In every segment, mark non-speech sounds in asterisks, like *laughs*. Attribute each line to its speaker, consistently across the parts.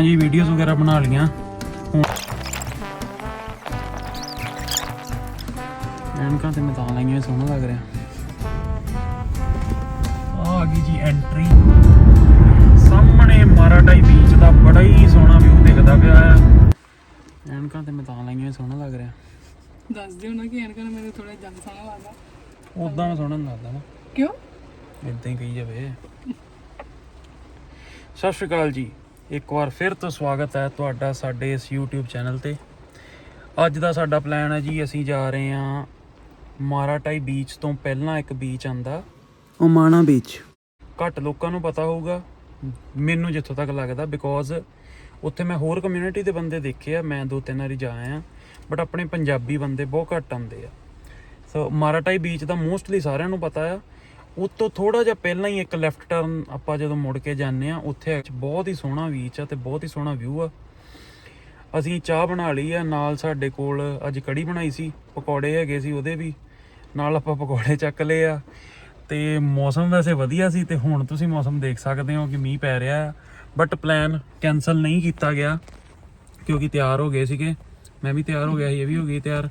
Speaker 1: ਆਪਾਂ ਜੀ ਵੀਡੀਓਜ਼ ਵਗੈਰਾ ਬਣਾ ਲੀਆਂ ਹੁਣ ਐਨਕਾਂ ਤੇ ਮੈਂ ਤਾਂ ਲਾਈਆਂ ਸੋਹਣਾ ਲੱਗ ਰਿਹਾ। ਆ ਆ ਗਈ ਜੀ ਐਂਟਰੀ ਸਾਹਮਣੇ ਮਾਰਾਟਾਈ ਬੀਚ ਦਾ ਬੜਾ ਹੀ ਸੋਹਣਾ ਵਿਊ ਦਿਖਦਾ ਪਿਆ ਆ ਐਨਕਾਂ ਤੇ ਮੈਂ ਤਾਂ ਲਾਈਆਂ ਸੋਹਣਾ ਲੱਗ ਰਿਹਾ।
Speaker 2: ਦੱਸ ਦਿਓ ਨਾ ਕਿ ਐਨਕਾਂ ਮੈਨੂੰ ਥੋੜਾ ਜ਼ਿਆਦਾ ਸੋਹਣਾ ਲੱਗਦਾ।
Speaker 1: ਉਦਾਂ ਮੈਂ ਸੋਹਣਾ ਨੀ ਲੱਗਦਾ ਨਾ।
Speaker 2: ਕਿਉਂ?
Speaker 1: ਇਦਾਂ ਹੀ ਕਹੀ ਜਾਵੇ। ਸਤਿ ਸ਼੍ਰੀ ਅਕਾਲ ਜੀ। ਇੱਕ ਵਾਰ ਫਿਰ ਤੋਂ ਸਵਾਗਤ ਹੈ ਤੁਹਾਡਾ ਸਾਡੇ ਇਸ YouTube ਚੈਨਲ ਤੇ। ਅੱਜ ਦਾ ਸਾਡਾ ਪਲਾਨ ਹੈ ਜੀ ਅਸੀਂ ਜਾ ਰਹੇ ਹਾਂ ਮਾਰਾਟਾਈ ਬੀਚ ਤੋਂ ਪਹਿਲਾਂ ਇੱਕ ਬੀਚ ਆਂਦਾ ਓਮਾਣਾ ਬੀਚ ਘੱਟ ਲੋਕਾਂ ਨੂੰ ਪਤਾ ਹੋਊਗਾ ਮੈਨੂੰ ਜਿੱਥੋਂ ਤੱਕ ਲੱਗਦਾ ਬਿਕੋਜ਼ ਉੱਥੇ ਮੈਂ ਹੋਰ ਕਮਿਊਨਿਟੀ ਦੇ ਬੰਦੇ ਦੇਖੇ ਆ ਮੈਂ ਦੋ ਤਿੰਨ ਵਾਰੀ ਜਾ ਆਇਆ ਬਟ ਆਪਣੇ ਪੰਜਾਬੀ ਬੰਦੇ ਬਹੁਤ ਘੱਟ ਆਉਂਦੇ ਆ। ਸੋ ਮਾਰਾਟਾਈ ਬੀਚ ਦਾ ਮੋਸਟਲੀ ਸਾਰਿਆਂ ਨੂੰ ਪਤਾ ਆ ਉਤੋਂ ਥੋੜਾ ਜਿਹਾ ਪਹਿਲਾਂ ਹੀ ਇੱਕ ਲੈਫਟ ਟਰਨ ਆਪਾਂ ਜਦੋਂ ਮੁੜ ਕੇ ਜਾਂਦੇ ਆ ਉੱਥੇ ਬਹੁਤ ਹੀ ਸੋਹਣਾ ਵੀਚ ਆ ਤੇ ਬਹੁਤ ਹੀ ਸੋਹਣਾ ਵਿਊ ਆ। ਅਸੀਂ ਚਾਹ ਬਣਾ ਲਈ ਆ, ਨਾਲ ਸਾਡੇ ਕੋਲ ਅੱਜ ਕੜੀ ਬਣਾਈ ਸੀ, ਪਕੌੜੇ ਹੈਗੇ ਸੀ ਉਹਦੇ ਵੀ, ਨਾਲ ਆਪਾਂ ਪਕੌੜੇ ਚੱਕ ਲਏ ਆ। ਤੇ ਮੌਸਮ ਵੈਸੇ ਵਧੀਆ ਸੀ ਤੇ ਹੁਣ ਤੁਸੀਂ ਮੌਸਮ ਦੇਖ ਸਕਦੇ ਹੋ ਕਿ ਮੀਂਹ ਪੈ ਰਿਹਾ ਆ ਬਟ ਪਲਾਨ ਕੈਨਸਲ ਨਹੀਂ ਕੀਤਾ ਗਿਆ ਕਿਉਂਕਿ ਤਿਆਰ ਹੋ ਗਏ ਸੀਗੇ। ਮੈਂ ਵੀ ਤਿਆਰ ਹੋ ਗਿਆ ਸੀ, ਇਹ ਵੀ ਹੋ ਗਈ ਤਿਆਰ।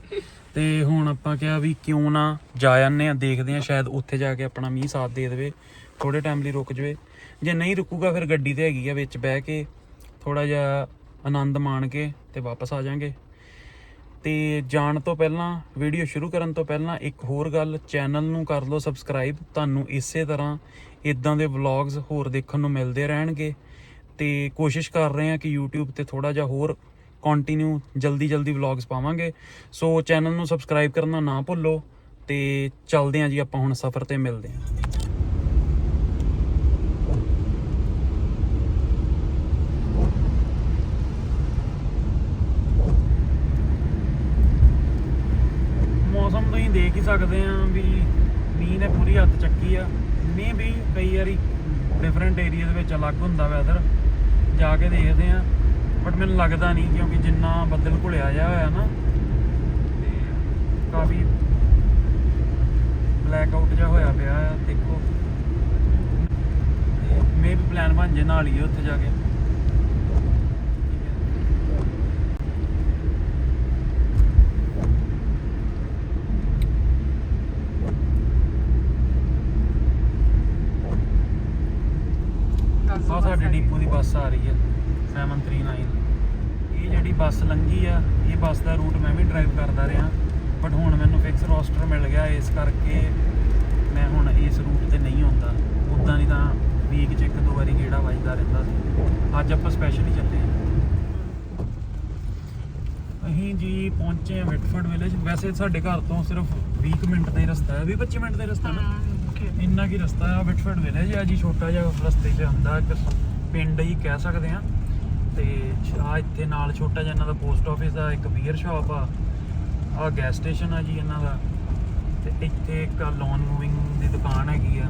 Speaker 1: ਤੇ ਹੁਣ ਆਪਾਂ ਕਿਹਾ ਵੀ ਕਿਉਂ ਨਾ ਜਾ ਜਾਂਦੇ ਆ ਦੇਖਦੇ ਆ ਸ਼ਾਇਦ ਉੱਥੇ ਜਾ ਕੇ ਆਪਣਾ ਮੀਂਹ ਸਾਥ ਦੇ ਦੇਵੇ ਥੋੜੇ ਟਾਈਮ ਲਈ ਰੁਕ ਜਵੇ। ਜੇ ਨਹੀਂ ਰੁਕੂਗਾ ਫਿਰ ਗੱਡੀ ਤੇ ਹੈਗੀ ਆ ਵਿੱਚ ਬਹਿ ਕੇ ਥੋੜਾ ਜਿਹਾ ਆਨੰਦ ਮਾਣ ਕੇ ਤੇ ਵਾਪਸ ਆ ਜਾਾਂਗੇ। ਤੇ ਜਾਣ ਤੋਂ ਪਹਿਲਾਂ ਵੀਡੀਓ ਸ਼ੁਰੂ ਕਰਨ ਤੋਂ ਪਹਿਲਾਂ ਇੱਕ ਹੋਰ ਗੱਲ ਚੈਨਲ ਨੂੰ ਕਰ ਲਓ ਸਬਸਕ੍ਰਾਈਬ ਤੁਹਾਨੂੰ ਇਸੇ ਤਰ੍ਹਾਂ ਇਦਾਂ ਦੇ ਵਲੌਗਸ ਹੋਰ ਦੇਖਣ ਨੂੰ ਮਿਲਦੇ ਰਹਿਣਗੇ। ਤੇ ਕੋਸ਼ਿਸ਼ ਕਰ ਰਹੇ ਹਾਂ ਕਿ YouTube ਤੇ ਥੋੜਾ ਜਿਹਾ ਹੋਰ ਕੰਟੀਨਿਊ ਜਲਦੀ ਜਲਦੀ ਵਲੌਗਸ ਪਾਵਾਂਗੇ। ਸੋ ਚੈਨਲ ਨੂੰ ਸਬਸਕ੍ਰਾਈਬ ਕਰਨਾ ਨਾ ਭੁੱਲੋ ਤੇ ਚੱਲਦੇ ਹਾਂ ਜੀ ਆਪਾਂ ਹੁਣ ਸਫ਼ਰ ਤੇ, ਮਿਲਦੇ ਹਾਂ ਮੌਸਮ ਤੁਸੀਂ ਦੇਖ ਹੀ ਸਕਦੇ ਆ ਵੀ ਮੀਂਹ ਨੇ ਪੂਰੀ ਹੱਥ ਚੱਕੀ ਆ। ਮੀਂਹ ਵੀ ਕਈ ਵਾਰੀ ਡਿਫਰੈਂਟ ਏਰੀਆ ਦੇ ਵਿੱਚ ਅਲੱਗ ਹੁੰਦਾ ਵੈਦਰ ਜਾ ਕੇ ਦੇਖਦੇ ਆ। ਬਟ ਮੈਨੂੰ ਲੱਗਦਾ ਨਹੀਂ ਕਿਉਂਕਿ ਜਿੰਨਾ ਬੱਦਲ ਘੁਲਿਆ ਜਾ ਹੋਇਆ ਨਾ ਤੇ ਕਾਫੀ ਬਲੈਕ ਆਊਟ ਜਿਹਾ ਹੋਇਆ ਪਿਆ ਆ ਦੇਖੋ। ਮੇ ਵੀ ਪਲਾਨ ਬਣ ਜੇ ਨਾਲ ਹੀ ਉੱਥੇ ਜਾ ਕੇ। ਆ ਸਾਡੇ ਡੀਪੂ ਦੀ ਬੱਸ ਆ ਰਹੀ ਹੈ 739 ਇਹ ਜਿਹੜੀ ਬੱਸ ਲੰਗੀ ਆ ਇਹ ਬੱਸ ਦਾ ਰੂਟ ਮੈਂ ਵੀ ਡਰਾਈਵ ਕਰਦਾ ਰਿਹਾ ਬਟ ਹੁਣ ਮੈਨੂੰ ਫਿਕਸ ਰੋਸਟਰ ਮਿਲ ਗਿਆ ਇਸ ਕਰਕੇ ਮੈਂ ਹੁਣ ਇਸ ਰੂਟ ਤੇ ਨਹੀਂ ਆਉਂਦਾ। ਉਦਾਂ ਨਹੀਂ ਤਾਂ ਵੀਕ 'ਚ ਇੱਕ ਦੋ ਵਾਰੀ ਗੇੜਾ ਵੱਜਦਾ ਰਹਿੰਦਾ ਸੀ। ਅੱਜ ਆਪਾਂ ਸਪੈਸ਼ਲੀ ਚੱਲੇ ਹਾਂ। ਅਸੀਂ ਜੀ ਪਹੁੰਚੇ ਹਾਂ ਵਿਟਫੋਰਡ ਵਿਲੇਜ ਵੈਸੇ ਸਾਡੇ ਘਰ ਤੋਂ ਸਿਰਫ 20 ਕੁ ਮਿੰਟ ਦਾ ਹੀ ਰਸਤਾ ਹੈ। 20 25 ਮਿੰਟ ਦਾ ਹੀ ਰਸਤਾ ਨਾ?
Speaker 2: ਹਾਂ।
Speaker 1: ਇੰਨਾ ਕੀ ਰਸਤਾ ਆ ਵਿਟਫੋਰਡ ਵਿਲੇਜ ਆ ਜੀ ਛੋਟਾ ਜਿਹਾ ਰਸਤੇ 'ਚ ਹੁੰਦਾ ਇੱਕ ਪਿੰਡ ਹੀ ਕਹਿ ਸਕਦੇ ਆ ਤੇ ਆ, ਇੱਥੇ ਨਾਲ ਛੋਟਾ ਜਿਹਾ ਇਹਨਾਂ ਦਾ ਪੋਸਟ ਆਫਿਸ ਆ, ਇੱਕ ਬੀਅਰ ਸ਼ਾਪ ਆ ਆ ਗੈਸ ਸਟੇਸ਼ਨ ਆ ਜੀ ਇਹਨਾਂ ਦਾ। ਤੇ ਇੱਥੇ ਇੱਕ ਲੋਨ ਮੂਵਿੰਗ ਦੀ ਦੁਕਾਨ ਹੈਗੀ ਆ।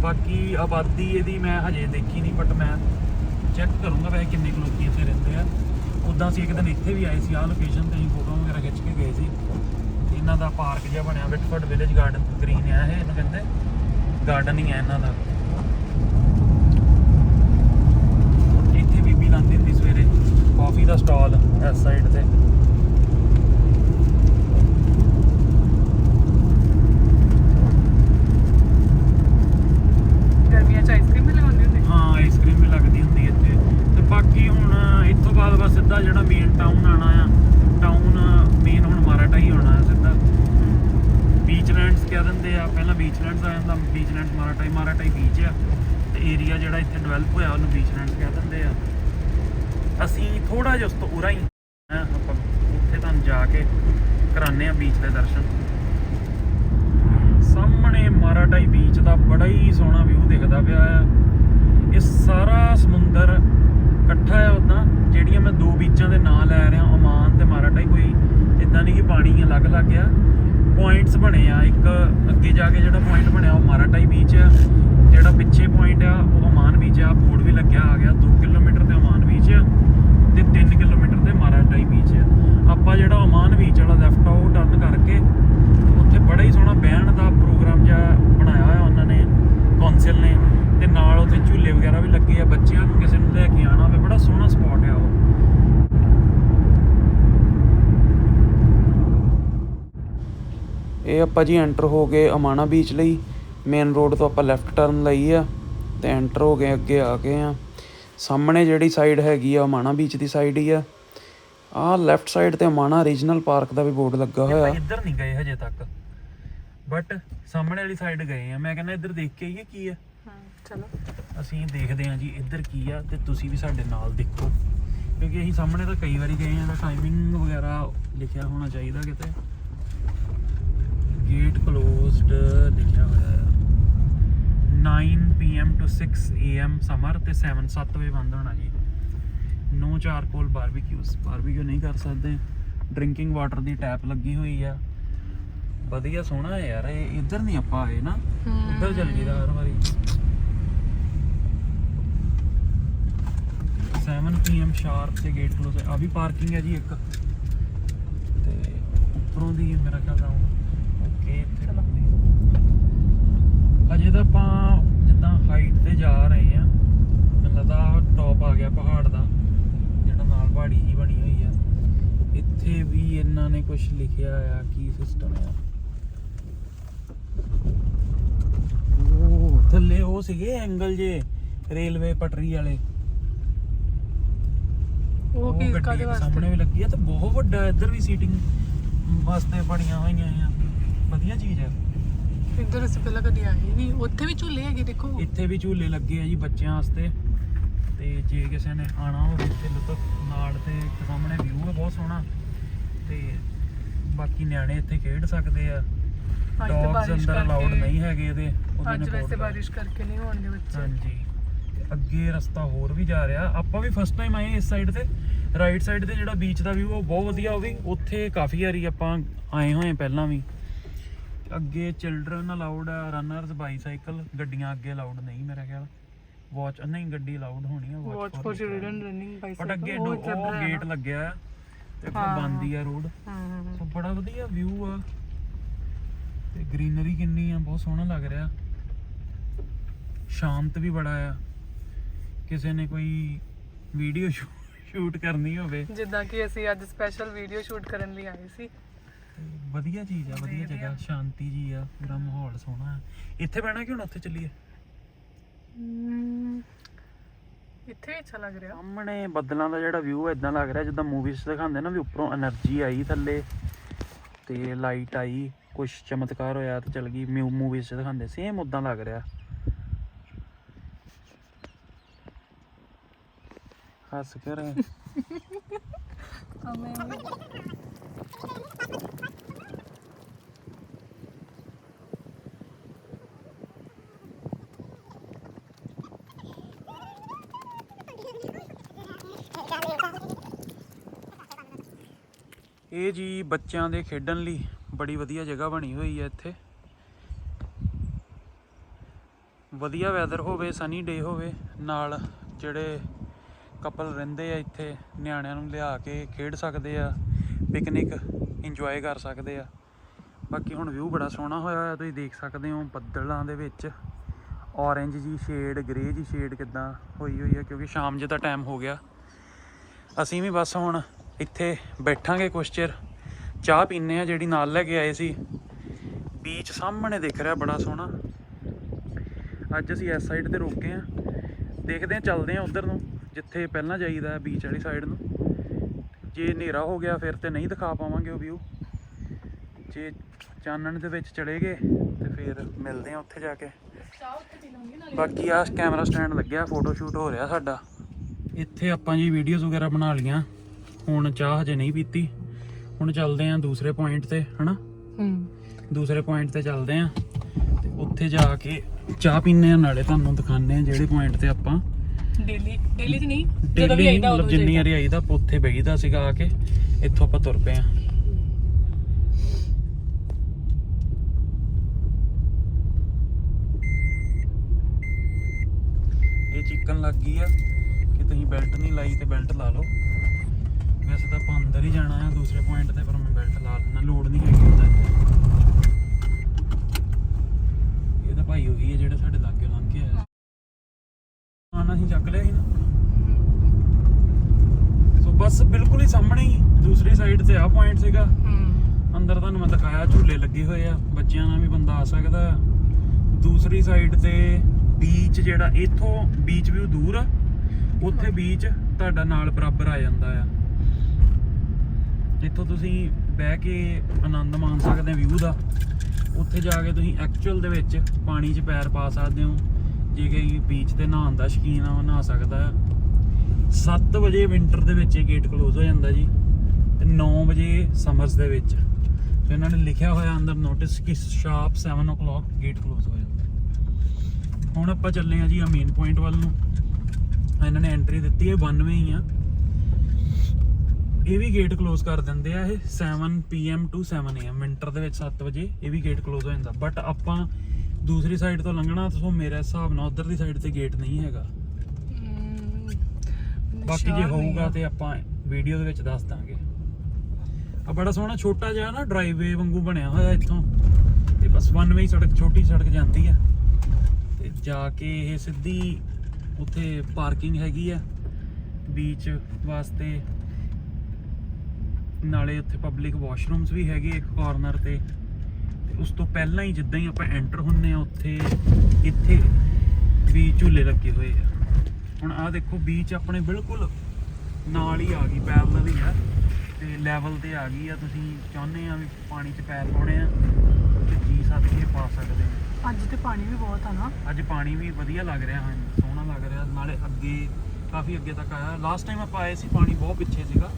Speaker 1: ਬਾਕੀ ਆਬਾਦੀ ਇਹਦੀ ਮੈਂ ਹਜੇ ਦੇਖੀ ਨਹੀਂ ਬਟ ਮੈਂ ਚੈੱਕ ਕਰੂੰਗਾ ਵੈਸੇ ਕਿੰਨੇ ਕੁ ਲੋਕੀ ਇੱਥੇ ਰਹਿੰਦੇ ਆ। ਉਦਾਂ ਅਸੀਂ ਇੱਕ ਦਿਨ ਇੱਥੇ ਵੀ ਆਏ ਸੀ, ਆਹ ਲੋਕੇਸ਼ਨ ਤੇ ਅਸੀਂ ਫੋਟੋ ਵਗੈਰਾ ਖਿੱਚ ਕੇ ਗਏ ਸੀ। ਇਹਨਾਂ ਦਾ ਪਾਰਕ ਜਿਹਾ ਬਣਿਆ ਵਿਟਫੋਰਡ ਵਿਲੇਜ ਗਾਰਡਨ ਗ੍ਰੀਨ ਆ ਇਹ, ਇਹਨੂੰ ਕਹਿੰਦੇ। ਗਾਰਡਨ ਹੀ ਆ ਇਹਨਾਂ ਦਾ ਇੱਥੇ ਬੀਬੀ ਲਾਉਂਦੀ ਹੁੰਦੀ ਸਵੇਰੇ ਕਾਫੀ ਦਾ ਸਟਾਲ ਇਸ ਸਾਈਡ ਤੇ।
Speaker 2: ਗਰਮੀਆਂ ਚ ਆਈਸਕ੍ਰੀਮ ਵੀ ਲਗਾਉਂਦੇ ਹੁੰਦੇ?
Speaker 1: ਹਾਂ ਆਈਸਕ੍ਰੀਮ ਵੀ ਲੱਗਦੀ ਹੁੰਦੀ ਇੱਥੇ। ਤੇ ਬਾਕੀ ਹੁਣ ਇੱਥੋਂ ਬਾਅਦ ਬਸ ਸਿੱਧਾ ਜਿਹੜਾ ਮੇਨ ਟਾਊਨ ਆਣਾ ਆ ਟਾਊਨ ਮੇਨ ਹੁਣ ਮਾਰਾਟਾ ਹੀ ਆਉਣਾ ਹੈ ਸਿੱਧਾ। ਬੀਚਲੈਂਡਸ ਕਹਿ ਦਿੰਦੇ ਆ। ਪਹਿਲਾਂ ਬੀਚਲੈਂਡਸ ਆ ਜਾਂਦਾ ਬੀਚਲੈਂਡਸ ਮਾਰਾਟਾਈ ਮਾਰਾਟਾਈ ਬੀਚ ਆ। ਤੇ ਏਰੀਆ ਜਿਹੜਾ ਇੱਥੇ ਡਿਵੈਲਪ ਹੋਇਆ ਉਹਨੂੰ ਬੀਚਲੈਂਡਸ ਕਹਿ ਦਿੰਦੇ ਆ। ਅਸੀਂ ਥੋੜਾ ਜਿਹਾ ਉਸ ਤੋਂ ਉਰਾ ਹੀ ਹੈਂ, ਆਪਾਂ ਉੱਥੇ ਤੁਹਾਨੂੰ ਜਾ ਕੇ ਕਰਾਨੇ ਆ ਬੀਚ ਦੇ ਦਰਸ਼ਨ। ਸਾਹਮਣੇ ਮਾਰਾਟਾਈ ਬੀਚ ਦਾ ਬੜਾ ਹੀ ਸੋਹਣਾ ਵਿਊ ਦਿਖਦਾ ਪਿਆ ਆ। ਇਹ ਸਾਰਾ ਸਮੁੰਦਰ ਇਕੱਠਾ ਹੈ ਉਦਾਂ ਜਿਹੜੀਆਂ ਮੈਂ ਦੋ ਬੀਚਾਂ ਦੇ ਨਾਂ ਲੈ ਰਿਹਾ ਓਮਾਨ ਤੇ ਮਾਰਾਟਾਈ ਕੋਈ ਇਦਾਂ ਨਹੀਂ ਕਿ ਪਾਣੀ ਅਲੱਗ-ਅਲੱਗ ਆ। ਪੁਆਇੰਟਸ ਬਣੇ ਆ ਇੱਕ ਅੱਗੇ ਜਾ ਕੇ ਜਿਹੜਾ ਪੁਆਇੰਟ ਬਣਿਆ ਉਹ ਮਾਰਾਟਾਈ ਬੀਚ ਆ। ਜਿਹੜਾ ਪਿੱਛੇ ਪੁਆਇੰਟ ਆ ਉਹ ਓਮਾਨ ਬੀਚ ਆ। ਬੋਰਡ ਵੀ ਲੱਗਿਆ ਆ ਗਿਆ 2 ਕਿਲੋਮੀਟਰ ਤੇ ਓਮਾਨ ਬੀਚ ਆ। ਤੇ 3 ਕਿਲੋਮੀਟਰ ਤੇ ਮਾਰਾਟਾਈ ਬੀਚ ਆ। ਆਪਾਂ ਜਿਹੜਾ ਓਮਾਨ ਬੀਚ ਵਾਲਾ ਲੈਫਟ ਆ, ਉਹ ਟਰਨ ਕਰਕੇ ਉੱਥੇ ਬੜਾ ਹੀ ਸੋਹਣਾ ਬਹਿਣ ਦਾ ਪ੍ਰੋਗਰਾਮ ਜਿਹਾ ਬਣਾਇਆ ਹੋਇਆ ਉਹਨਾਂ ਨੇ ਕੌਂਸਲ ਨੇ। ਤੇ ਨਾਲ ਉੱਥੇ ਝੂਲੇ ਵਗੈਰਾ ਵੀ ਲੱਗੇ ਆ, ਬੱਚਿਆਂ ਨੂੰ ਕਿਸੇ ਨੂੰ ਲੈ ਕੇ ਆਣਾ ਹੋਵੇ, ਬੜਾ ਸੋਹਣਾ ਸਪੌਟ ਆ ਉਹ। ਇਹ ਆਪਾਂ ਜੀ ਐਂਟਰ ਹੋ ਗਏ ਅਮਾਨਾ ਬੀਚ ਲਈ। ਮੇਨ ਰੋਡ ਤੋਂ ਆਪਾਂ ਲੈਫਟ ਟਰਨ ਲਈ ਆ, ਤੇ ਐਂਟਰ ਹੋ ਗਏ ਅੱਗੇ ਆ ਗਏ ਆ। ਸਾਹਮਣੇ ਜਿਹੜੀ ਸਾਈਡ ਹੈਗੀ ਆ ਅਮਾਣਾ ਬੀਚ ਦੀ ਸਾਈਡ ਹੀ ਆ ਆਹ ਲੈਫਟ ਸਾਈਡ ਤੇ ਅਮਾਣਾ ਰੀਜਨਲ ਪਾਰਕ ਦਾ ਵੀ ਬੋਰਡ ਲੱਗਾ ਹੋਇਆ ਇੱਧਰ ਨਹੀਂ ਗਏ ਹਜੇ ਤੱਕ ਬਟ ਸਾਹਮਣੇ ਵਾਲੀ ਸਾਈਡ ਗਏ ਆ ਮੈਂ ਕਹਿੰਦਾ ਇੱਧਰ ਦੇਖ ਕੇ ਆਈਏ ਕੀ ਆ
Speaker 2: ਹਾਂ ਚਲੋ
Speaker 1: ਅਸੀਂ ਦੇਖਦੇ ਹਾਂ ਜੀ ਇੱਧਰ ਕੀ ਆ ਤੇ ਤੁਸੀਂ ਵੀ ਸਾਡੇ ਨਾਲ ਦੇਖੋ ਕਿਉਂਕਿ ਅਸੀਂ ਸਾਹਮਣੇ ਤਾਂ ਕਈ ਵਾਰੀ ਗਏ ਆ ਤਾਂ ਟਾਈਮਿੰਗ ਵਗੈਰਾ ਲਿਖਿਆ ਹੋਣਾ ਚਾਹੀਦਾ ਕਿਤੇ ਗੇਟ ਕਲੋਜ਼ਡ ਲਿਖਿਆ ਹੋਇਆ ਹੈ 9 pm to 6 am ਸਮਰ ਤੇ 7 7 ਵਜੇ ਬੰਦ ਹੋਣਾ ਜੀ। ਨੋ ਚਾਰਕੋਲ ਬਾਰਬੀਕਿਊਸ ਬਾਰਬੀਕਿਊ ਨਹੀਂ ਕਰ ਸਕਦੇ। ਡਰਿੰਕਿੰਗ ਵਾਟਰ ਦੀ ਟੈਪ ਲੱਗੀ ਹੋਈ ਆ। ਵਧੀਆ ਸੋਹਣਾ ਹੈ ਯਾਰ, ਇਹ ਇੱਧਰ ਨਹੀਂ ਆਪਾਂ ਆਏ ਨਾ। ਉੱਧਰ ਚੱਲ ਜੀਦਾ ਹਰ ਵਾਰੀ। 7 pm ਸ਼ਾਰਪ ਤੇ ਗੇਟ ਕਲੋਜ਼ ਆ ਵੀ ਪਾਰਕਿੰਗ ਹੈ ਜੀ ਇੱਕ। ਤੇ ਉੱਪਰੋਂ ਦੀ ਮੇਰਾ ਖਿਆਲ ਰਾਉਂਡ ਓਕੇ ਇੱਥੇ। ਅਜੇ ਤਾਂ ਆਪਾਂ ਜਿੱਦਾਂ ਹਾਈਟ ਤੇ ਜਾ ਰਹੇ ਆ ਮੈਨੂੰ ਲੱਗਦਾ ਟੌਪ ਆ ਗਿਆ ਪਹਾੜ ਦਾ ਜਿਹੜਾ ਨਾਲ ਪਹਾੜੀ ਜੀ ਬਣੀ ਹੋਈ ਆ। ਇੱਥੇ ਵੀ ਇਹਨਾਂ ਨੇ ਕੁਝ ਲਿਖਿਆ ਆ ਕੀ ਸਿਸਟਮ ਆ। ਉਹ ਥੱਲੇ ਉਹ ਸੀਗੇ ਐਂਗਲ ਜੇ ਰੇਲਵੇ ਪਟਰੀ ਵਾਲੇ।
Speaker 2: ਉਹ ਕੀ ਕਾਦੇ
Speaker 1: ਦੇ
Speaker 2: ਵਾਸਤੇ?
Speaker 1: ਸਾਹਮਣੇ ਵੀ ਲੱਗੀ ਆ ਤੇ ਬਹੁਤ ਵੱਡਾ ਇੱਧਰ ਵੀ ਸੀਟਿੰਗ ਵਾਸਤੇ ਬਣੀਆਂ ਹੋਈਆਂ ਆ। ਵਧੀਆ ਚੀਜ਼ ਆ।
Speaker 2: ਇੱਧਰ ਅਸੀਂ ਪਹਿਲਾਂ ਕਦੀ ਆਏ ਨਹੀਂ। ਉੱਥੇ ਵੀ ਝੂਲੇ ਹੈਗੇ ਦੇਖੋ।
Speaker 1: ਇੱਥੇ ਵੀ ਝੂਲੇ ਲੱਗੇ ਆ ਜੀ ਬੱਚਿਆਂ ਵਾਸਤੇ। ਤੇ ਜੇ ਕਿਸੇ ਨੇ ਆਣਾ ਹੋਵੇ ਤੇ ਲੁਤਫ ਨਾਲ ਤੇ ਇੱਕ ਸਾਹਮਣੇ ਵਿਊ ਹੈ ਬਹੁਤ ਸੋਹਣਾ। ਤੇ ਬਾਕੀ ਨਿਆਣੇ ਇੱਥੇ ਖੇਡ ਸਕਦੇ ਆ। ਡੌਗਸ ਅੰਦਰ ਅਲਾਉਡ ਨਹੀਂ ਹੈਗੇ ਇਹਦੇ
Speaker 2: ਅੱਜ ਵੈਸੇ। ਬਾਰਿਸ਼ ਕਰਕੇ ਨਹੀਂ ਹੋਣਗੇ ਬੱਚੇ।
Speaker 1: ਹਾਂਜੀ। ਅੱਗੇ ਰਸਤਾ ਹੋਰ ਵੀ ਜਾ ਰਿਹਾ। ਆਪਾਂ ਵੀ ਫਸਟ ਟਾਈਮ ਆਏ ਇਸ ਸਾਈਡ ਤੇ। ਰਾਈਟ ਸਾਈਡ ਤੇ ਜਿਹੜਾ ਬੀਚ ਦਾ ਵਿਊ ਉਹ ਬਹੁਤ ਵਧੀਆ ਉਹ ਵੀ ਉੱਥੇ ਕਾਫੀ ਵਾਰੀ ਆਪਾਂ ਆਏ ਹੋਏ ਪਹਿਲਾਂ ਵੀ। ਅੱਗੇ ਚਿਲਡਰਨ ਅਲਾਉਡ ਆ ਰਨਰਸ ਬਾਈਸਾਈਕਲ ਗੱਡੀਆਂ ਅੱਗੇ ਅਲਾਉਡ ਨਹੀਂ ਮੇਰਾ ਖਿਆਲ। ਵਾਚ ਨਹੀਂ ਗੱਡੀ ਅਲਾਉਡ ਹੋਣੀ ਆ
Speaker 2: watch for children running bicycle
Speaker 1: but ਅੱਗੇ ਉਹ ਗੇਟ ਲੱਗਿਆ ਤੇ
Speaker 2: ਫਿਰ
Speaker 1: ਬੰਦੀ ਆ ਰੋਡ ਸੋ ਬੜਾ ਵਧੀਆ ਵਿਊ ਆ। ਤੇ ਗ੍ਰੀਨਰੀ ਕਿੰਨੀ ਆ ਬਹੁਤ ਸੋਹਣਾ ਲੱਗ ਰਿਹਾ। ਸ਼ਾਂਤ ਵੀ ਬੜਾ ਆ। ਕਿਸੇ ਨੇ ਕੋਈ ਵੀਡੀਓ ਸ਼ੂਟ *laughs* ਕਰਨੀ ਹੋਵੇ।
Speaker 2: ਜਿੱਦਾਂ ਕਿ ਅਸੀਂ ਅੱਜ ਸਪੈਸ਼ਲ ਵੀਡੀਓ ਸ਼ੂਟ ਕਰਨ ਲਈ ਆਏ ਸੀ।
Speaker 1: ਵਧੀਆ ਚੀਜ਼ ਆ ਵਧੀਆ ਜਗ੍ਹਾ ਸ਼ਾਂਤੀ ਜੀ ਆ ਪੂਰਾ ਮਾਹੌਲ ਸੋਹਣਾ ਆ। ਇੱਥੇ ਬਹਿਣਾ ਕਿ ਉੱਥੇ ਚੱਲੀਏ?
Speaker 2: ਇੱਥੇ ਵੀ ਅੱਛਾ ਲੱਗ ਰਿਹਾ।
Speaker 1: ਸਾਹਮਣੇ ਬੱਦਲਾਂ ਦਾ ਜਿਹੜਾ ਵਿਊ ਇਦਾਂ ਲੱਗ ਰਿਹਾ ਜਿੱਦਾਂ ਮੂਵੀਜ਼ ਦਿਖਾਉਂਦੇ ਨਾ ਵੀ ਉੱਪਰੋਂ એનર્ਜੀ ਆਈ ਥੱਲੇ ਤੇ ਲਾਈਟ ਆਈ ਕੁਝ ਚਮਤਕਾਰ ਹੋਇਆ ਤੇ ਚਲ ਗਈ ਮੂਵੀਜ਼ 'ਚ ਦਿਖਾਉਂਦੇ ਸੇਮ ਉਦਾਂ ਲੱਗ ਰਿਹਾ। ਹੱਸ ਕਰ ਹਮੇ *laughs* ਇਹ ਜੀ ਬੱਚਿਆਂ ਦੇ ਖੇਡਣ ਲਈ ਬੜੀ ਵਧੀਆ ਜਗ੍ਹਾ ਬਣੀ ਹੋਈ ਹੈ ਇੱਥੇ। ਵਧੀਆ ਵੈਦਰ ਹੋਵੇ ਸਨੀ ਡੇ ਹੋਵੇ, ਨਾਲ ਜਿਹੜੇ ਕਪਲ ਰਹਿੰਦੇ ਆ ਇੱਥੇ, ਨਿਆਣਿਆਂ ਨੂੰ ਲਿਆ ਕੇ ਖੇਡ ਸਕਦੇ ਆ ਪਿਕਨਿਕ ਇੰਜੋਏ ਕਰ ਸਕਦੇ ਆ। ਬਾਕੀ ਹੁਣ ਵਿਊ ਬੜਾ ਸੋਹਣਾ ਹੋਇਆ ਹੋਇਆ, ਤੁਸੀਂ ਦੇਖ ਸਕਦੇ ਹੋ ਬੱਦਲਾਂ ਦੇ ਵਿੱਚ। ਔਰੇਂਜ ਜੀ ਸ਼ੇਡ ਗ੍ਰੇ ਜੀ ਸ਼ੇਡ ਕਿਦਾਂ ਹੋਈ ਹੋਈ ਹੈ ਕਿਉਂਕਿ ਸ਼ਾਮ ਜੇ ਦਾ ਟਾਈਮ ਹੋ ਗਿਆ। ਅਸੀਂ ਵੀ ਬਸ ਹੁਣ ਇੱਥੇ ਬੈਠਾਂਗੇ ਕੁਛ ਚਿਰ। ਚਾਹ ਪੀਨੇ ਆ ਜਿਹੜੀ ਨਾਲ ਲੈ ਕੇ ਆਏ ਸੀ। ਬੀਚ ਸਾਹਮਣੇ ਦਿਖ ਰਿਹਾ ਬੜਾ ਸੋਹਣਾ। ਅੱਜ ਅਸੀਂ ਇਸ ਸਾਈਡ ਤੇ ਰੁਕੇ ਆ ਦੇਖਦੇ ਆ ਚੱਲਦੇ ਆ ਉਧਰ ਨੂੰ, ਜਿੱਥੇ ਪਹਿਲਾਂ ਜਾਈਦਾ ਬੀਚ ਵਾਲੀ ਸਾਈਡ ਨੂੰ। ਜੇ ਹਨੇਰਾ ਹੋ ਗਿਆ ਫਿਰ ਤੇ ਨਹੀਂ ਦਿਖਾ ਪਾਵਾਂਗੇ ਉਹ ਵਿਊ ਜੇ ਚਾਨਣ ਦੇ ਵਿੱਚ ਚਲੇ ਗਏ ਤੇ ਫਿਰ ਮਿਲਦੇ ਆ ਉੱਥੇ ਜਾ ਕੇ। ਬਾਕੀ ਆ ਕੈਮਰਾ ਸਟੈਂਡ ਲੱਗਿਆ ਫੋਟੋ ਸ਼ੂਟ ਹੋ ਰਿਹਾ ਸਾਡਾ। ਇੱਥੇ ਆਪਾਂ ਜੀ ਵੀਡੀਓਜ਼ ਵਗੈਰਾ ਬਣਾ ਲੀਆਂ ਹੁਣ ਚਾਹ ਹਜੇ ਨਹੀਂ ਪੀਤੀ। ਹੁਣ ਚੱਲਦੇ ਆਂ ਦੂਸਰੇ ਪੁਆਇੰਟ ਤੇ ਹਨਾ?
Speaker 2: ਹੂੰ।
Speaker 1: ਦੂਸਰੇ ਪੁਆਇੰਟ ਤੇ ਚੱਲਦੇ ਆਂ ਤੇ ਉੱਥੇ ਜਾ ਕੇ ਚਾਹ ਪੀਨੇ ਆ ਨਾਲੇ ਤੁਹਾਨੂੰ ਦਿਖਾਣੇ ਆ ਜਿਹੜੇ ਪੁਆਇੰਟ ਤੇ ਆਪਾਂ
Speaker 2: ਡੇਲੀ ਡੇਲੀ ਚ ਨਹੀਂ? ਜਦੋਂ ਵੀ ਆਈਦਾ ਉਦੋਂ
Speaker 1: ਜਿੰਨੀ। ਵਾਰੀ ਆਈਦਾ ਆਪਾਂ ਉੱਥੇ ਬਈਦਾ ਸੀਗਾ ਆ ਕੇ ਇੱਥੋਂ ਆਪਾਂ ਤੁਰ ਪਏ ਆ। ਇਹ ਚਿਕਨ ਲੱਗ ਗਈ ਆ ਕਿ ਤੁਸੀਂ ਬੈਲਟ ਨਹੀਂ ਲਾਈ ਤੇ ਬੈਲਟ ਲਾ ਲਓ। ਵੈਸੇ ਤਾਂ ਆਪਾਂ ਅੰਦਰ ਹੀ ਜਾਣਾ ਆ ਦੂਸਰੇ ਪੁਆਇੰਟ ਤੇ ਪਰ ਮੈਂ ਬੈਲਟ ਲਾ ਲੈਣਾ ਲੋਡ ਨਹੀਂ ਹੈਗੀ ਹੁੰਦਾ ਇਹ ਤਾਂ ਭਾਈ ਉਹੀ ਹੈ ਜਿਹੜਾ ਸਾਡੇ ਲਾਗੇ ਲੰਘ ਕੇ ਆਇਆ ਚੱਕ ਲਿਆ ਸੀ ਨਾ। ਸੋ ਬਸ ਬਿਲਕੁਲ ਹੀ ਸਾਹਮਣੇ ਹੀ ਦੂਸਰੀ ਸਾਈਡ ਤੇ ਆ ਪੁਆਇੰਟ ਸੀਗਾ। ਅੰਦਰ ਤੁਹਾਨੂੰ ਮੈਂ ਦਿਖਾਇਆ ਝੂਲੇ ਲੱਗੇ ਹੋਏ ਆ। ਬੱਚਿਆਂ ਨਾਲ ਵੀ ਬੰਦਾ ਆ ਸਕਦਾ। ਦੂਸਰੀ ਸਾਈਡ ਤੇ ਬੀਚ ਜਿਹੜਾ ਇੱਥੋਂ ਬੀਚ ਵੀ ਦੂਰ ਆ। ਉੱਥੇ ਬੀਚ ਤੁਹਾਡਾ ਨਾਲ ਬਰਾਬਰ ਆ ਜਾਂਦਾ ਆ। ਇੱਥੋਂ ਤੁਸੀਂ ਬਹਿ ਕੇ ਆਨੰਦ ਮਾਣ ਸਕਦੇ ਵਿਊ ਦਾ, ਉੱਥੇ ਜਾ ਕੇ ਤੁਸੀਂ ਐਕਚੁਅਲ ਦੇ ਵਿੱਚ ਪਾਣੀ 'ਚ ਪੈਰ ਪਾ ਸਕਦੇ ਹੋ। ਜੇ ਕੋਈ ਬੀਚ ਤੇ ਨਹਾਉਣ ਦਾ ਸ਼ੌਕੀਨ ਆ, ਉਹ ਨਹਾ ਸਕਦਾ ਆ 7 ਵਜੇ ਵਿੰਟਰ ਦੇ ਵਿੱਚ ਇਹ ਗੇਟ ਕਲੋਜ਼ ਹੋ ਜਾਂਦਾ ਜੀ, ਤੇ 9 ਵਜੇ ਸਮਰਸ ਦੇ ਵਿੱਚ। ਸੋ ਇਹਨਾਂ ਨੇ ਲਿਖਿਆ ਹੋਇਆ ਅੰਦਰ ਨੋਟਿਸ ਕਿ ਸ਼ਾਰਪ 7:00 ਗੇਟ ਕਲੋਜ਼ ਹੋ ਜਾਂਦਾ ਹੁਣ ਆਪਾਂ ਚੱਲੇ ਆ ਜੀ ਆ ਮੇਨ ਪੁਆਇੰਟ ਵੱਲ ਨੂੰ। ਇਹਨਾਂ ਨੇ ਐਂਟਰੀ ਦਿੱਤੀ ਹੈ 92 ਹੀ ਆ। ਇਹ ਵੀ ਗੇਟ ਕਲੋਜ਼ ਕਰ ਦਿੰਦੇ ਆ ਇਹ 7 pm ਟੂ 7 am ਵਿੰਟਰ ਦੇ ਵਿੱਚ 7 ਵਜੇ ਇਹ ਵੀ ਗੇਟ ਕਲੋਜ਼ ਹੋ ਜਾਂਦਾ। ਬਟ ਆਪਾਂ ਦੂਸਰੀ ਸਾਈਡ ਤੋਂ ਲੰਘਣਾ ਸੋ ਮੇਰੇ ਹਿਸਾਬ ਨਾਲ ਉਧਰ ਦੀ ਸਾਈਡ ਤੇ ਗੇਟ ਨਹੀਂ ਹੈਗਾ। ਬਾਕੀ ਜੇ ਹੋਊਗਾ ਤੇ ਆਪਾਂ ਵੀਡੀਓ ਦੇ ਵਿੱਚ ਦੱਸ ਦਾਂਗੇ। ਆ ਬੜਾ ਸੋਹਣਾ ਛੋਟਾ ਜਿਹਾ ਨਾ ਡਰਾਈਵੇ ਵਾਂਗੂ ਬਣਿਆ ਹੋਇਆ ਇੱਥੋਂ। ਤੇ ਬਸ ਵਨ ਵੇ ਸੜਕ ਛੋਟੀ ਸੜਕ ਜਾਂਦੀ ਆ। ਤੇ ਜਾ ਕੇ ਇਹ ਸਿੱਧੀ ਉੱਥੇ ਪਾਰਕਿੰਗ ਹੈਗੀ ਆ। ਬੀਚ ਵਾਸਤੇ ਨਾਲੇ ਉੱਥੇ ਪਬਲਿਕ ਵਾਸ਼ਰੂਮਸ ਵੀ ਹੈਗੇ ਇੱਕ ਕਾਰਨਰ ਤੇ। ਤੇ ਉਸ ਤੋਂ ਪਹਿਲਾਂ ਹੀ ਜਿੱਦਾਂ ਹੀ ਆਪਾਂ ਐਂਟਰ ਹੁੰਨੇ ਆ ਉੱਥੇ ਇੱਥੇ ਵੀ ਝੂਲੇ ਲੱਗੇ ਹੋਏ ਆ। ਹੁਣ ਆਹ ਦੇਖੋ ਬੀਚ ਆਪਣੇ ਬਿਲਕੁਲ ਨਾਲ ਹੀ ਆ ਗਈ ਪੈਰਲਲ ਹੀ ਆ। ਤੇ ਲੈਵਲ ਤੇ ਆ ਗਈ ਆ ਤੁਸੀਂ ਚਾਹੁੰਦੇ ਆ ਵੀ ਪਾਣੀ 'ਚ ਪੈਰ ਪਾਉਣੇ ਆ ਤੇ ਜੀ ਕੇ ਪਾ ਸਕਦੇ ਆ।
Speaker 2: ਅੱਜ ਤੇ ਪਾਣੀ ਵੀ ਬਹੁਤ ਆ ਨਾ।
Speaker 1: ਅੱਜ ਪਾਣੀ ਵੀ ਵਧੀਆ ਲੱਗ ਰਿਹਾ ਹਾਂ ਸੋਹਣਾ ਲੱਗ ਰਿਹਾ ਨਾਲੇ ਅੱਗੇ ਕਾਫੀ ਅੱਗੇ ਤੱਕ ਆਇਆ। ਲਾਸਟ ਟਾਈਮ ਆਪਾਂ ਆਏ ਸੀ ਪਾਣੀ ਬਹੁਤ ਪਿੱਛੇ ਸੀਗਾ।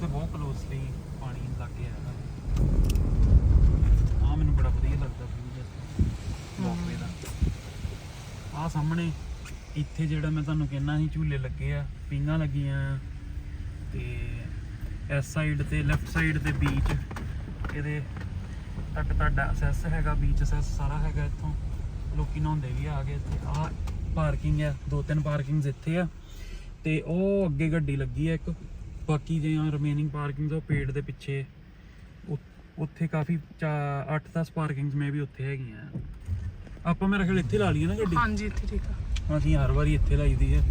Speaker 1: ਤੇ ਬਹੁਤ ਕਲੋਸਲੀ ਪਾਣੀ ਲੱਗ ਹੈਗਾ ਆ ਮੈਨੂੰ ਬੜਾ ਵਧੀਆ ਲੱਗਦਾ ਵਿਊ ਜਿਹਾ ਦਾ। ਆ ਸਾਹਮਣੇ, ਇੱਥੇ ਜਿਹੜਾ ਮੈਂ ਤੁਹਾਨੂੰ ਕਹਿੰਦਾ ਸੀ, ਝੂਲੇ ਲੱਗੇ ਆ ਪਿੰਗਾਂ ਲੱਗੀਆਂ ਤੇ ਇਸ ਸਾਈਡ ਤੇ ਲੈਫਟ ਸਾਈਡ ਤੇ ਬੀਚ ਇਹਦੇ ਤੱਕ ਤੁਹਾਡਾ ਅਸੈਸ ਹੈਗਾ ਬੀਚ ਅਸੈਸ ਸਾਰਾ ਹੈਗਾ ਇੱਥੋਂ। ਲੋਕੀ ਨਹਾਉਂਦੇ ਵੀ ਆ ਗਏ ਇੱਥੇ। ਆ ਪਾਰਕਿੰਗ ਆ ਦੋ ਤਿੰਨ ਪਾਰਕਿੰਗਸ ਇੱਥੇ ਆ, ਤੇ ਉਹ ਅੱਗੇ ਗੱਡੀ ਲੱਗੀ ਆ ਇੱਕ। ਬਾਕੀ ਜਿਹੜੀਆਂ ਰਿਮੇਨਿੰਗ ਪਾਰਕਿੰਗਸ ਉਹ ਪੇੜ ਦੇ ਪਿੱਛੇ। ਉੱਥੇ ਕਾਫੀ 8-10 ਪਾਰਕਿੰਗਸ ਮੈਂ ਵੀ ਉੱਥੇ ਹੈਗੀਆਂ। ਆ। ਆਪਾਂ ਮੇਰੇ ਖਿਆਲ ਇੱਥੇ ਲਾ ਲਈਏ ਨਾ ਗੱਡੀ?
Speaker 2: ਹਾਂਜੀ ਇੱਥੇ ਠੀਕ ਆ।
Speaker 1: ਅਸੀਂ ਹਰ ਵਾਰੀ ਇੱਥੇ ਲਾਈਦੀ ਹੈ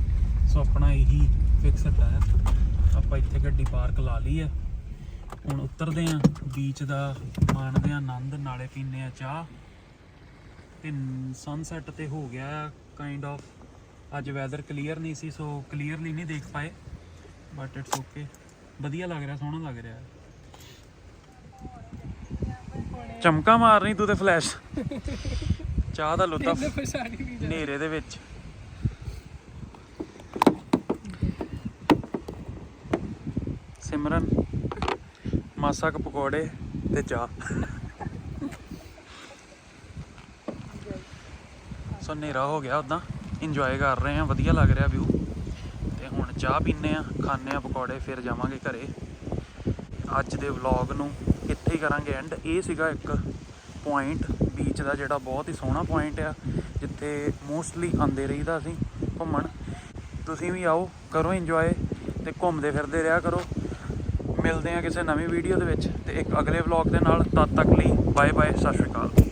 Speaker 1: ਸੋ ਆਪਣਾ ਇਹੀ ਫਿਕਸ ਹੈ ਆਪਾਂ ਇੱਥੇ ਗੱਡੀ ਪਾਰਕ ਲਾ ਲਈ ਹੈ ਹੁਣ ਉਤਰਦੇ ਆਂ ਬੀਚ ਦਾ ਮਾਣਦੇ ਆਂ ਆਨੰਦ ਨਾਲੇ ਪੀਨੇ ਆ ਚਾਹ। ਤੇ ਸਨਸੈਟ ਤੇ ਹੋ ਗਿਆ ਕਾਈਂਡ ਆਫ ਅੱਜ ਵੈਦਰ ਕਲੀਅਰ ਨਹੀਂ ਸੀ ਸੋ ਕਲੀਅਰਲੀ ਨਹੀਂ ਦੇਖ ਪਾਏ। ਬਟ ਇਟਸ ਓਕੇ ਵਧੀਆ ਲੱਗ ਰਿਹਾ ਸੋਹਣਾ ਲੱਗ ਰਿਹਾ। ਚਮਕਾ ਮਾਰਨੀ ਤੂੰ ਤੇ ਫਲੈਸ਼ ਚਾਹ ਦਾ ਲੁੱਤਾ ਹਨੇਰੇ ਦੇ ਵਿੱਚ। ਸਿਮਰਨ ਮਾਸਾ ਕ ਪਕੌੜੇ ਤੇ ਚਾਹ। ਸੋ ਹਨੇਰਾ ਹੋ ਗਿਆ ਉਦਾਂ ਇੰਜੋਏ ਕਰ ਰਹੇ ਆ ਵਧੀਆ ਲੱਗ ਰਿਹਾ ਵਿਊ ਚਾਹ ਪੀਨੇ ਆ ਖਾਣੇ ਆ ਪਕੌੜੇ, ਫਿਰ ਜਾਵਾਂਗੇ ਘਰੇ। ਅੱਜ ਦੇ ਵਲੌਗ ਨੂੰ ਇੱਥੇ ਹੀ ਕਰਾਂਗੇ ਐਂਡ ਇਹ ਸੀਗਾ ਇੱਕ ਪੁਆਇੰਟ ਬੀਚ ਦਾ ਜਿਹੜਾ ਬਹੁਤ ਹੀ ਸੋਹਣਾ ਪੁਆਇੰਟ ਆ, ਜਿੱਥੇ ਮੋਸਟਲੀ ਆਂਦੇ ਰਹੀਦਾ ਅਸੀਂ ਘੁੰਮਣ। ਤੁਸੀਂ ਵੀ ਆਓ, ਕਰੋ ਇੰਜੋਏ ਤੇ ਘੁੰਮਦੇ ਫਿਰਦੇ ਰਿਹਾ ਕਰੋ। ਮਿਲਦੇ ਆ ਕਿਸੇ ਨਵੀਂ ਵੀਡੀਓ ਦੇ ਵਿੱਚ ਤੇ ਇੱਕ ਅਗਲੇ ਵਲੌਗ ਦੇ ਨਾਲ। ਤਦ ਤੱਕ ਲਈ ਬਾਏ ਬਾਏ ਸਤਿ ਸ਼੍ਰੀ ਅਕਾਲ।